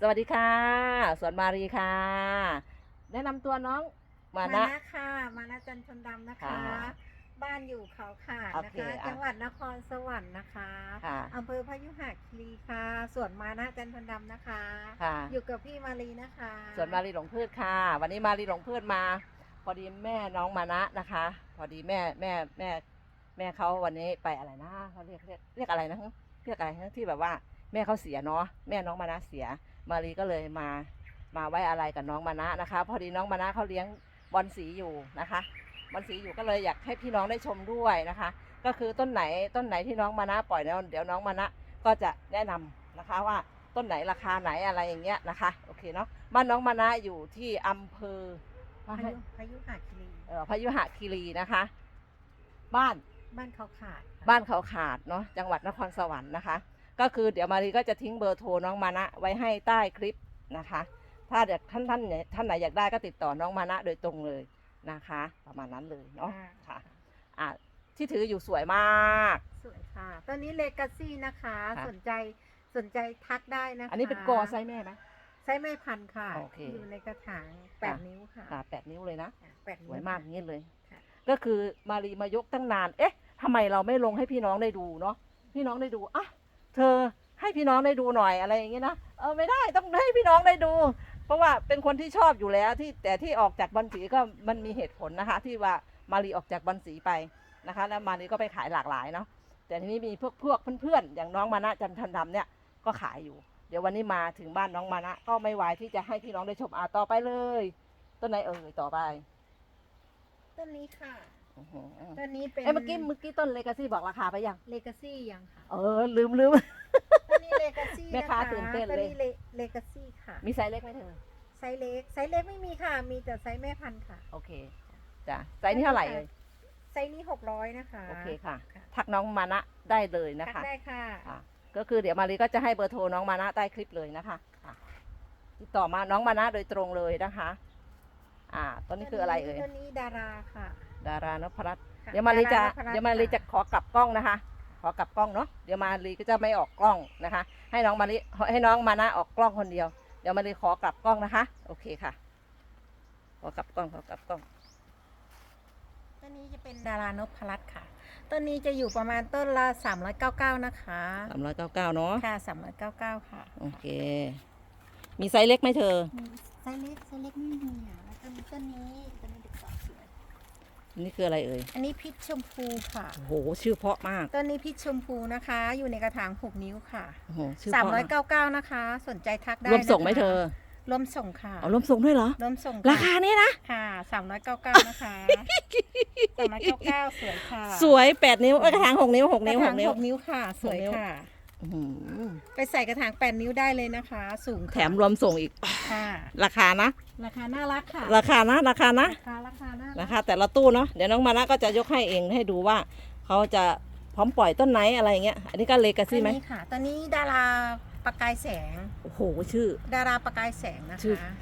สวัสดีค่ะสวนมารีค่ะ แนะนำตัวน้องมามานะนะ ค่ะ มานะจันทนดำนะคะ ค่ะบ้านอยู่เขาขาดโอนะเคคะอะจังหวัดนครสวรรค์นะคะค่ะ อำเภอพยุหคีรีค่ะส่วนมานะจันทนดำนะคะ ค่ะ อยู่กับพี่มารีนะคะสวนมารีหลงพืชค่ะ วันนี้มารีหลงพืชมา พอดีแม่น้องมานะนะคะ พอดีแม่แม่แม่แม่เขาวันนี้ไปอะไรนะเขาเรียกเรียกเรียกอะไรนะเรียกอะไรนะที่แบบว่า แม่เขาเสียเนาะแม่น้องมานะเสีย มารีก็เลยมามาไว้อะไรกับน้องมานะนะคะ พอดีน้องมานะเขาเลี้ยงบอลสีอยู่นะคะบอลสีอยู่ก็เลยอยากให้พี่น้องได้ชมด้วยนะคะ ก็คือต้นไหนต้นไหนที่น้องมานะปล่อยแล้วเดี๋ยวน้องมานะก็จะแนะนำนะคะว่าต้นไหนราคาไหนอะไรอย่างเงี้ยนะคะโอเคเนาะบ้านน้องมานะอยู่ที่อำเภอพยุพยุหคีรีเอ่อพยุหคีรีนะคะ บ้านบ้านเขาขาดค่ะบ้านเขาขาดเนาะจังหวัดนครสวรรค์นะคะ ก็คือเดี๋ยวมารีก็จะทิ้งเบอร์โทรน้องมานะไว้ให้ใต้คลิปนะคะ ถ้าเดี๋ยวท่านท่านไหนท่านไหนอยากได้ก็ติดต่อน้องมานะโดยตรงเลยนะคะ ประมาณนั้นเลยเนาะค่ะอะที่ถืออยู่สวยมาก สวยค่ะ ตอนนี้เลกาซี่นะคะ ค่ะ สนใจสนใจทักได้นะคะอันนี้เป็นกอไซส์แม่ไหม ไซส์แม่พันธุ์ค่ะโอเคอยู่ในกระถางแปดค่ะ นิ้วค่ะค่ะแปดนิ้วเลยนะ ค่ะแปดสนิ้ววยมากอย่างนี้เลย ค่ะ ก็คือมารีมายกตั้งนาน เอ๊ะทำไมเราไม่ลงให้พี่น้องได้ดูเนาะ พี่น้องได้ดู อะ เธอให้พี่น้องได้ดูหน่อยอะไรอย่างงี้นะเออไม่ได้ต้องให้พี่น้องได้ดู เพราะว่าเป็นคนที่ชอบอยู่แล้วที่แต่ที่ออกจากบันสีก็มันมีเหตุผลนะคะ ที่ว่ามารีออกจากบันสีไปนะคะ แล้วมารีก็ไปขายหลากหลายเนาะแต่ทีนี้มีพวกพวกเพื่อนๆอย่างน้องมานะจันทันดำเนี่ยก็ขายอยู่ เดี๋ยววันนี้มาถึงบ้านน้องมานะก็ไม่ไหวที่จะให้พี่น้องได้ชมอะต่อไปเลย ต้นไหนเอ่ยต่อไป ต้นนี้ค่ะ อื้อหือต้นนี้เป็นเอ้ยเมื่อกี้เมื่อกี้ต้นเลกาซี่บอกราคาไปยัง เลกาซี่ยังค่ะเออ ลืมลืม ต้นนี้เลกาซี่แม่ค้าตื่นเต้นเลย ต้นนี้เลกาซี่ค่ะ มีไซส์เล็กไหมเธอ ไซส์เล็ก ไซส์เล็กไม่มีค่ะ มีแต่ไซส์แม่พันธุ์ค่ะ โอเค จ้ะ ไซส์นี้เท่าไหร่เอ่ยไซส์นี้หกร้อยนะคะ โอเคค่ะค่ะทักน้องมานะได้เลยนะทักคะ ได้ค่ะอะ ก็คือเดี๋ยวมารีก็จะให้เบอร์โทรน้องมานะใต้คลิปเลยนะคะอะติดต่อมาน้องมานะโดยตรงเลยนะคะ อ่าต้นนี้คืออะไรเอ่ยต้นนี้ดาราค่ะ ดารานพรัตน์ค่ะเดี๋ยวมารีจะดรนพรัตน์ เดี๋ยวมารีจะค่ขอกลับกล้องนะคะ ขอกลับกล้องเนาะเดี๋ยวมารีก็จะไม่ออกกล้องนะคะ ให้น้องมารีให้น้องมานะออกกล้องคนเดียว เดี๋ยวมารีขอกลับกล้องนะคะ โอเคค่ะ ขอกลับกล้องขอกลับกล้อง ต้นนี้จะเป็นดารานพรัตน์ค่ะ ต้นนี้จะอยู่ประมาณต้นละ399 นะคะ สามร้อยเก้าเก้าเนาะ ค่ะ399 ค่ะโอเค มีไซส์เล็กไหมเธอ ไซส์เล็กไซส์เล็กไม่มีอะแล้วก็มีต้นนี้ต้นนี้เด็กสาวสวย นี่คืออะไรเอ่ย อันนี้พิชชมพูค่ะ โอ้โห ชื่อเพราะมาก ต้นนี้พิชชมพูนะคะ อยู่ในกระถาง6นิ้วค่ะโอ้โห ชื่อเพราะมาก399นะคะ สนใจทักได้รวมส่งไหมนะคะเธอ รวมส่งค่ะเอารวมส่งด้วยเหรอ รวมส่งะราคานี้นะ ค่ะ399นะคะ399สวยค่ะสวยแปดนิ้วเอ้ยกระถางหกนิ้ว หกกนิ้วระหถางกนิ้ว6นิ้วค่ะ สวยหกนิ้ว ค่ะอื้อหือ ไปใส่กระถาง8นิ้วได้เลยนะคะ สูงค่ะแถมรวมส่งอีก ค่ะ ราคานะ ราคาน่ารักค่ะ ราคานะ ราคานะ ราคาราคาน่ารัรากคาแต่ละตู้เนาะ เดี๋ยวน้องมานะก็จะยกให้เองให้ดูว่าเขาจะพร้อมปล่อยต้นไหนอะไรอย่างเงี้ย อันนี้ก็เลกาซี่ไหมอันนี้ค่ะ ตอนนี้ดาราประกายแสง โอ้โห ชื่อ ดาราประกายแสงนะชื่อ คะ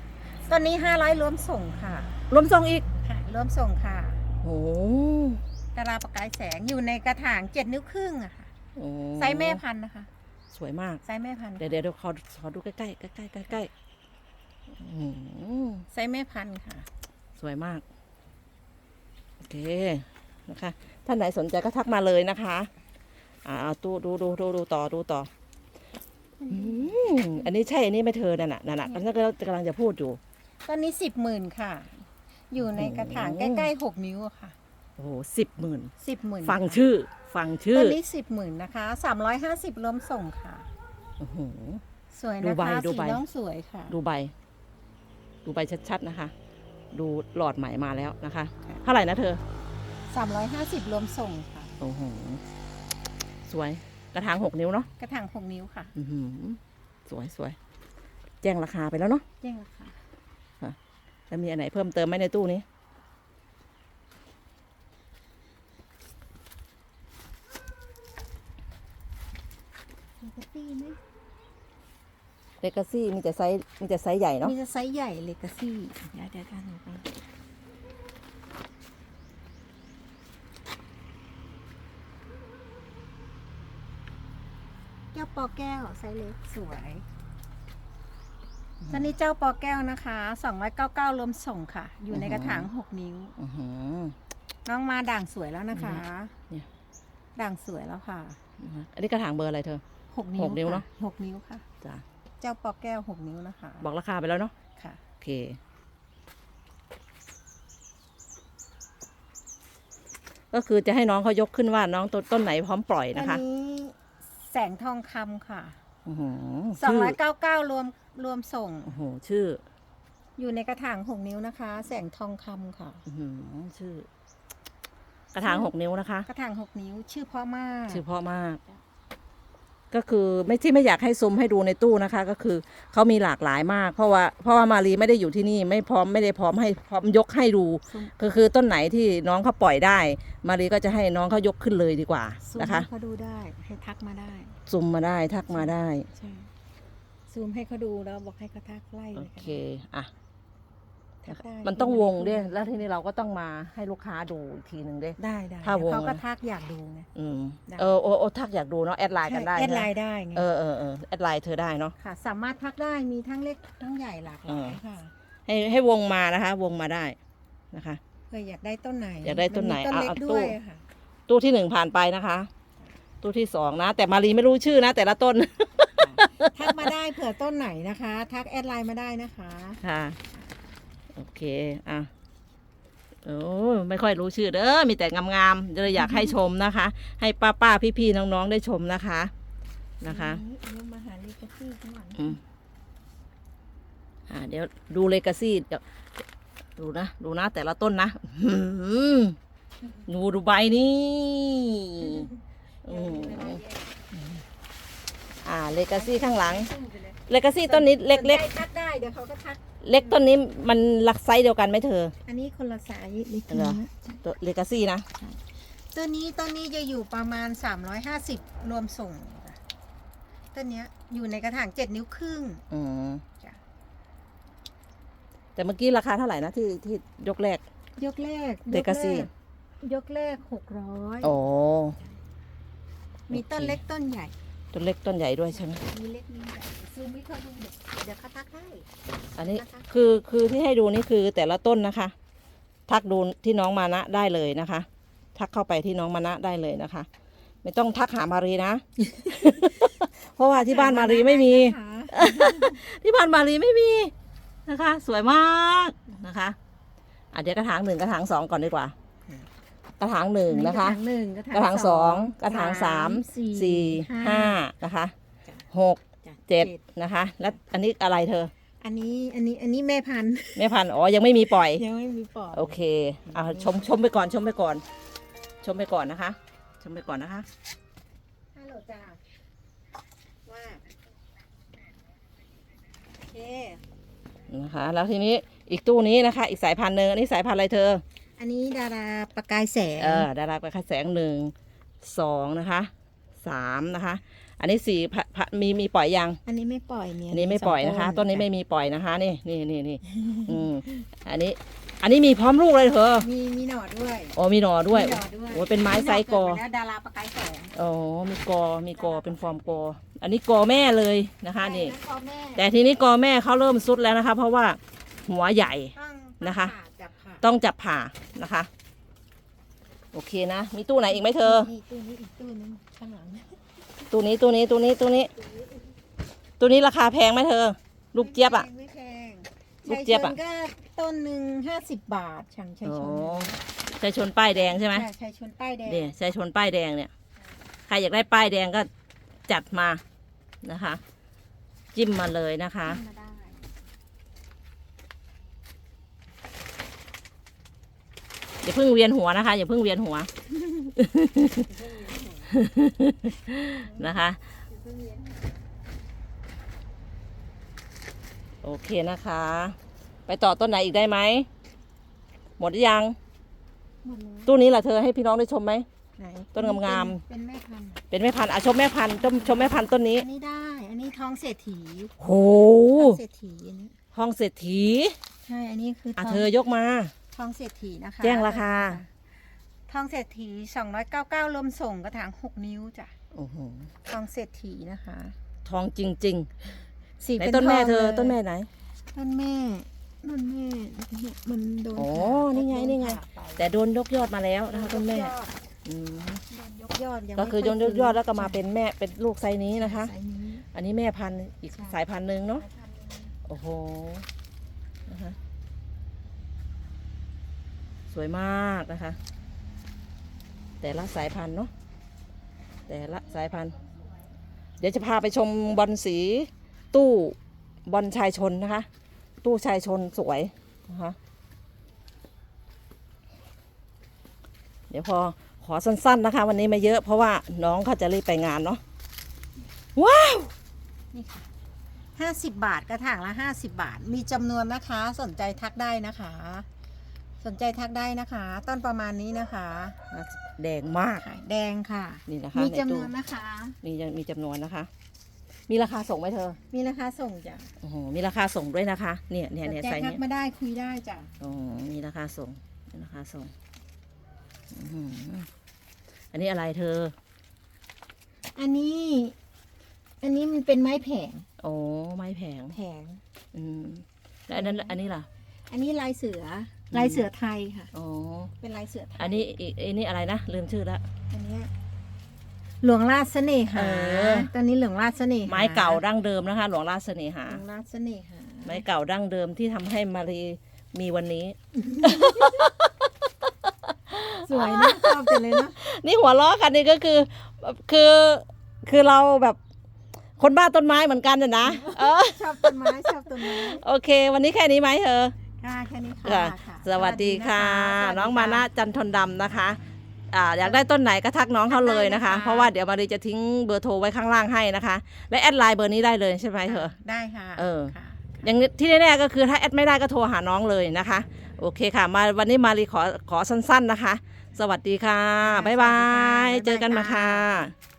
ตอนนี้500รวมส่งค่ะรวมส่งอีก ค่ะรวมส่งค่ะ โอ้ดาราประกายแสงอยู่ในกระถางเจ็ดนิ้วครึ่งอะค่ะ โอ้ไซส์แม่พันธุ์นะคะ สวยมาก ไซส์แม่พันธุ์เดี๋ยวเดี๋ยวเดี๋ยวขอขอดูใกล้ใกล้ใกล้ใกล้ใกล้ใกล้ๆอื้อหือไซส์แม่พันธุ์ค่ะ สวยมาก โอเคนะคะ ท่านไหนสนใจก็ทักมาเลยนะคะ อ่าเอาดูดูดูดูดูต่อดูต่อ อืมอันนี้ใช่อันนี้ไม่เธอนั่นน่ะนั่นน่ะกำลังกำลังจะพูดอยู่ ตอนนี้สิบหมื่นค่ะ อยู่ในกระถางโอ้ใกโหล้ๆหกนิ้วอะค่ะ โอ้โหสิบหมื่นสิบหมื่นฟังชื่อ ฟังชื่ตออนนี้สิบหมื่นนะคะสามร้อยห้าสิบรวมส่งค่ะโอ้โหสวยดูนะใบคะดูสีใบน้องสวยค่ะ ดูใบ ดูใบชัดๆนะคะ ดูหลอดใหม่มาแล้วนะคะเท่าไหร่นะเธอ สามร้อยห้าสิบรวมส่งค่ะ โอ้โห สวย กระถางหกนิ้วเนาะกระถางหกนิ้วค่ะอื้อหือสวยสวย แจ้งราคาไปแล้วเนาะเจ๊งค่ะแล้วมีอันไหนเพิ่มเติมไหมในตู้นี้ มีกระตี้ไหม เลกาซี่มีแต่ไซส์มีแต่ไซส์ใหญ่เนาะมีจะไซส์ใหญ่เลกาซี่เดี๋ยวเดี๋ยวกันหนูไปแก้วปอแก้วไซส์เล็กสวยตอนนี้เจ้าปอแก้วนะคะ299รวมส่งค่ะ อยู่ในกระถาง 6 นิ้ว อื้อหือน้องมาด่างสวยแล้วนะคะ เนี่ย ด่างสวยแล้วค่ะ อันนี้กระถางเบอร์อะไรเธอ 6 นิ้วหกนิ้วเนอะ ค่หกนิ้วค่ะ จ้ะ เจ้าปอแก้ว6นิ้วนะคะ บอกราคาไปแล้วเนาะค่ะ โอเค ก็คือจะให้น้องเขายกขึ้นว่าน้องต้นต้นไหนพร้อมปล่อยอันะคะนี้แสงทองคำค่ะอื้อหือชื่อ299รวมรวมส่ง โอ้โหชื่อ อยู่ในกระถาง6นิ้วนะคะ แสงทองคำค่ะ อื้อหือชื่อ กระถางหกนิ้วนะคะ กระถาง6นิ้ว ชื่อเพ่อมาก ชื่อเพราะมาก ก็คือไม่ที่ไม่อยากให้ซุมให้ดูในตู้นะคะ ก็คือเขามีหลากหลายมาก เพราะว่าเพราะว่ามารีไม่ได้อยู่ที่นี่ไม่พร้อมไม่ได้พร้อมให้พร้อมยกให้ดูซุมก็คือต้นไหนที่น้องเขาปล่อยได้ มารีก็จะให้น้องเขายกขึ้นเลยดีกว่าซูมนะคะให้เขาดูได้ให้ทักมาได้ซุมมาได้ทักมาได้ใช่ซูมให้เขาดูแล้วบอกให้เขาทักไล่โอเลยเคค่ะอะทัก ได้มันต้องวงด้วยได้แล้วทีนี้เราก็ต้องมาให้ลูกค้าดูอีกทีหนึ่งด้วย ได้ได้ถ้าวง เขาก็อะทักอยากดูไง อืมได้ เออโอโอทักอยากดูเนาะแอดไลน์กันได้แอดไลนะน์ได้ไง เออเออเออแอดไลน์เธอได้เนาะ ค่ะ สามารถทักได้มีทั้งเล็กทั้งใหญ่หลากหลายเออค่ะให้ให้วงมานะคะ วงมาได้นะคะ เพื่ออยากได้ต้นไหนอยากได้ต้นไหนมัมีต้นเล็กเอาเอา ด้วยตู้ค่ะ ตู้ที่หนึ่งผ่านไปนะคะ ตู้ที่สองนะ แต่มารีไม่รู้ชื่อนะ แต่ละต้น ทักมาได้เผื่อต้นไหนนะคะ ทักแอดไลน์มาได้นะคะ ค่ะ โอเค อะโอ้ไม่ค่อยรู้ชื่อเด้อมีแต่งามๆเลยอยากให้ชมนะคะ ให้ป้าป้าพี่พี่ๆน้องๆได้ชมนะคะ นะคะอัอันนี้มาหาลิกาซี่ข้างหลังอืมอ่าเดี๋ยวดูเลกาซี่เดี๋ยวดูนะ ดูนะ แต่ละต้นนะอื้อหือดูดูใบนี่อืมอ่าเลกาซี่ข้างหลัง เลกาซี่ต้นนี้เล็กสนใจทักได้เดี๋ยวเขาก็ทักๆ เล็กต้นนี้มันลักไซส์เดียวกันไหมเธอ อันนี้คนละสายลิเหรกาอตัวเลกาซี่นะ ตัวนี้ต้นนี้จะอยู่ประมาณ 350 รวมส่งค่ะต้นเนี้ยอยู่ในกระถาง7นิ้วครึ่งอืมจ้ะแต่เมื่อกี้ราคาเท่าไหร่นะที่ที่ยกแรก ยกแรก Legacy ยกแรกยกแรกหกร้อยโอ้มีต้นโอเคเล็กต้นใหญ่ ต้นเล็กต้นใหญ่ด้วยใช่ไหมมีเล็กมีใหญ่ซูมให้เขาดูเดี๋ยวเดี๋ยวเขาทักให้อันนี้นะคะคือคือที่ให้ดูนี่คือแต่ละต้นนะคะ ทักดูที่น้องมานะได้เลยนะคะ ทักเข้าไปที่น้องมานะได้เลยนะคะ ไม่ต้องทักหามารีนะ เพราะว่าที่บ้านมารีไม่มีนะคะที่บ้านมารีไม่มีนะคะ สวยมากนะคะอะเดี๋ยวกระถางหนึ่งกระถางสองก่อนดีกว่า กระถางหนึ่งนะคะกระถางหนึ่งกระถางสองกระถางสามสี่ห้านะคะหกจ้ะเจ็ดนะคะ แล้วอันนี้อะไรเธออันนี้อันนี้อันนี้แม่พันธุ์แม่พันธุ์อ๋อยังไม่มีปล่อย ยังไม่มีปอดโอเคอ่าชมชมไปก่อนชมไปก่อน ชมไปก่อนนะคะ ชมไปก่อนนะคะ ฮัลโหลจ้าว่า โอเค นะคะ แล้วทีนี้อีกตู้นี้นะคะ อีกสายพันธุ์หนึ่งอันนี้สายพันธุ์อะไรเธอ อันนี้ดาราประกายแสง เออดาราประคาแสงหนึ่งสองนะคะสามนะคะ อันนี้สี่พะพะมีมีปล่อยยัง อันนี้ไม่ปล่อยเนี่ยอันนี้ไม่ปล่อยนะคะสงต้นนี้ไม่มีปล่อยนะคะนี่นี่นี่นี่อืมอันนี้ อันนี้มีพร้อมลูกเลยเธอมีมีหน่อด้วยโอ้มีหน่อด้วยมีหน่อด้วยโอ้เป็นไม้ไซส์กอมีหน่เดไปแล้วดาราประกายแสงอ๋อ มีกอ มีกอ เป็นฟอร์มกอ อันนี้กอแม่เลยนะคะนี่ ใช่แล้วพ่อแม่แต่ทีนี้กอแม่เขาเริ่มสุดแล้วนะคะ เพราะว่าหัวใหญ่ต้องนะคะต้องผ่าจับผ่า ต้องจับผ่านะคะ โอเคนะ มีตู้ไหนอีกไหมเธอ นี่ตู้นี้อีกตู้นึงข้างหลังตู้นี้ตู้นี้ตู้นี้ตู้นี้ตู้นี้ราคาแพงไหมเธอ ลูกเจี๊ยบอะ ไม่แพงลูกเจี๊ยบอะชายชนก็ต้นหนึ่งห้าสิบบาทช่างชัยโอ้ชนชายชนป้ายแดงใช่ไหม ใช่ชายชนป้ายแดง เนี่ยชายชนป้ายแดงเนี่ย ใครอยากได้ป้ายแดงก็จัดมานะคะ จิ้มมาเลยนะคะมาได้ อย่าเพิ่งเวียนหัวนะคะ อย่าเพิ่งเวียนหัวนะคะ โอเคนะคะ ไปต่อต้นไหนอีกได้ไหม หมดหรือยังหมดแล้วตู้นี้ล่ะเธอให้พี่น้องได้ชมไหม ไหนต้นงามๆ เป็นแม่พันธุ์เป็นแม่พันธุ์อะชมแม่พันธุ์ชมชมแม่พันธุ์ต้นนี้ อันนี้ได้ อันนี้ทองเศรษฐีโห ทองเศรษฐีอันนี้ห้องเศรษฐี ใช่ อันนี้คือทอะองเธอยกมา ทองเศรษฐีนะคะแจ้งราคา ทองเศรษฐี299รวมส่งกระถาง6นิ้วจ้ะโอ้โหทองเศรษฐีนะคะทองจริงสีไหนเป็นต้นแม่ทงเธอ ลยต้นแม่ไหน ต้นแม่ต้นแม่เนี่ยมันโดนอ๋อผ่านี่ไงโดนี่ไงผ่าปแต่โดนยกยอดมาแล้วนะคะต้นแม่ยอดอืมโดนยกยอดยังก็คือไม่ยกยอดแล้วก็มาเป็นแม่เป็นลูกไซส์นี้นะคะ สายนี้ อันนี้แม่พันธุ์อีกใช่ สายพันธุ์หนึ่งเนาะสายพันธุ์นี้โอ้โหนะคะ สวยมากนะคะ แต่ละสายพันธุ์เนาะแต่ละสายพันธุ์ เดี๋ยวจะพาไปชมบอลสีตู้บอลชายชนนะคะ ตู้ชายชนสวยนะคะเดี๋ยวพอขอสั้นๆนะคะ วันนี้ไม่เยอะเพราะว่าน้องเขาจะรีบไปงานเนาะว้าวนี่ค่ะห้าสิบบาทกระถางละห้าสิบบาท มีจำนวนนะคะ สนใจทักได้นะคะ สนใจทักได้นะคะ ต้นประมาณนี้นะคะแดงมากขายแดงค่ะ นี่นะคะมีในจำนตู้วนนะคะมียังมีจำนวนนะคะ มีราคาส่งไหมเธอ มีราคาส่งจ้ะโอ้โหมีราคาส่งด้วยนะคะ เนี่ยเนี่ยเนี่ยสนใจใส่ทัเนี่กยมาได้คุยได้จ้ะโอ้มีราคาส่งมีราคาส่งอื้อหืออันนี้อะไรเธอ อันนี้ อันนี้มันเป็นไม้แผงโอ้ไม้แผงแผง อืมแล้วอันนั้นอันนี้ล่ะ อันนี้ลายเสืออม ลายเสือไทยค่ะ อ๋อเป็นลายเสือไทยอันนี้อีกอันนี้อะไรนะลืมชื่อแล้ว อันเนี้ยหลวงราชเสน่หาเออ ตอนนี้หลวงราชเสน่หาไม้เก่าดั้งเดิมนะคะ หลวงราชเสน่หา หลวงราชเสน่หาไม้เก่าดั้งเดิมที่ทำให้มารีมีวันนี้ สวยนะชอบจังเลยเนาะนี่หัวล้อกันนี่ก็คือคือคือเราแบบคนบ้าต้นไม้เหมือนกันนะนะเออชอบต้นไม้ชอบต้นไม้โอเค วันนี้แค่นี้ไหมเธอ ค่ะแค่นี้ค่ะค่ะค่ะสวัสดีค่ะสวัสดีน้องมานะจันทนดำนะคะอ่าอยากได้ต้นไหนก็ทักน้องเขาเลยนะคะได้นะคะ เพราะว่าเดี๋ยวมารีจะทิ้งเบอร์โทรไว้ข้างล่างให้นะคะ และแอดไลน์เบอร์นี้ได้เลยใช่ไหมเธอได้ค่ะเออค่ะอย่างที่แน่ๆก็คือถ้าแอดไม่ได้ก็โทรหาน้องเลยนะคะ โอเคค่ะ มาวันนี้มารีขอขอสั้น ๆนะคะ สวัสดีค่ะบ๊ายบาย เจอกันมาค่ะ